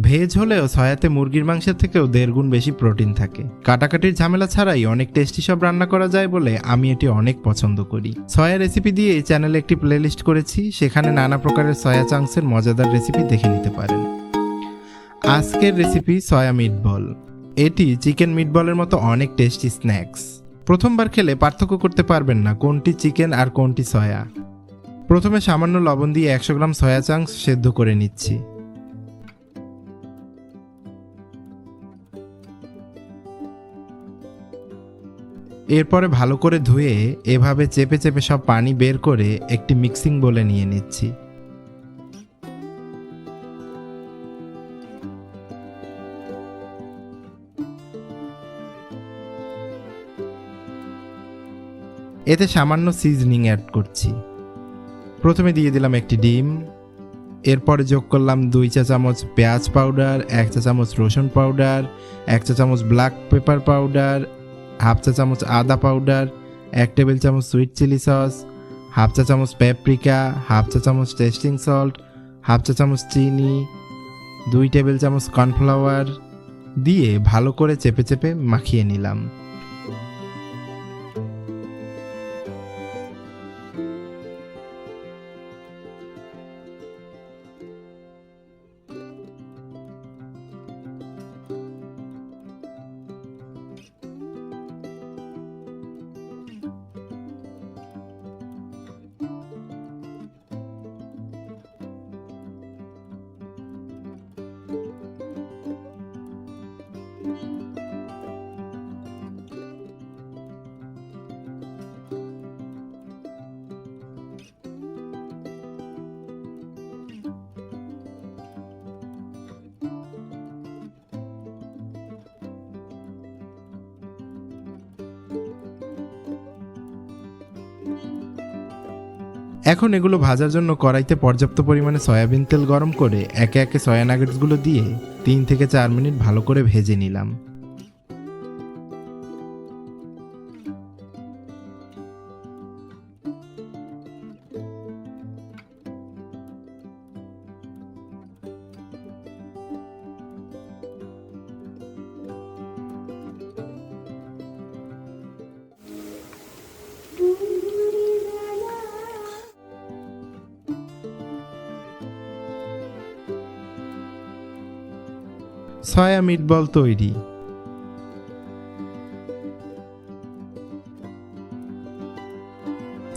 Veg হলেও সয়াতে মুরগির মাংসের থেকেও দেড় গুণ বেশি প্রোটিন থাকে। কাটাকাটির ঝামেলা ছাড়াই অনেক টেস্টি সব রান্না করা যায় বলে আমি এটি অনেক পছন্দ করি। সয়া রেসিপি দিয়ে চ্যানেলে একটি প্লেলিস্ট করেছি, সেখানে নানা প্রকারের সয়া চাংসের মজাদার রেসিপি দেখে নিতে পারেন। আজকের রেসিপি সয়া মিটবল। এটি চিকেন মিটবলের মতো অনেক টেস্টি স্ন্যাক্স। প্রথমবার খেলে পার্থক্য করতে পারবেন না কোনটি চিকেন আর কোনটি সয়া। প্রথমে সামান্য লবণ দিয়ে একশো গ্রাম সয়া চাংস সেদ্ধ করে নিচ্ছি। এরপরে ভালো করে ধুয়ে এভাবে চেপে চেপে সব পানি বের করে একটি মিক্সিং বলে নিয়ে নিচ্ছি। এতে সামান্য সিজনিং অ্যাড করছি। প্রথমে দিয়ে দিলাম একটি ডিম, এরপরে যোগ করলাম দুই চা চামচ পেঁয়াজ পাউডার এক চা চামচ রসুন পাউডার এক চা চামচ ব্ল্যাক পেপার পাউডার হাফ চা চামচ আদা পাউডার এক টেবিল চামচ সুইট চিলি সস হাফ চা চামচ প্যাপ্রিকা হাফ চা চামচ টেস্টিং সল্ট হাফ চা চামচ চিনি, দুই টেবিল চামচ কর্নফ্লাওয়ার দিয়ে ভালো করে চেপে চেপে মাখিয়ে নিলাম। এখন এগুলো ভাজার জন্য কড়াইতে পর্যাপ্ত পরিমাণে সয়াবিন তেল গরম করে একে একে সয়া নাগেটসগুলো দিয়ে তিন থেকে চার মিনিট ভালো করে ভেজে নিলাম। সয়া মিটবল তৈরি।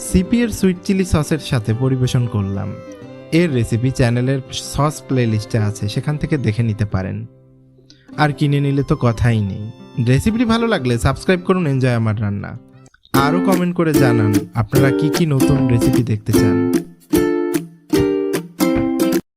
সিপিএর সুইট চিলি সসের সাথে পরিবেশন করলাম। এর রেসিপি চ্যানেলের সস প্লেলিস্টে আছে, সেখান থেকে দেখে নিতে পারেন। আর কিনে নিলে তো কথাই নেই। রেসিপিটি ভালো লাগলে সাবস্ক্রাইব করুন এনজয় আমার রান্না। আরও কমেন্ট করে জানান, আপনারা কি কি নতুন রেসিপি দেখতে চান।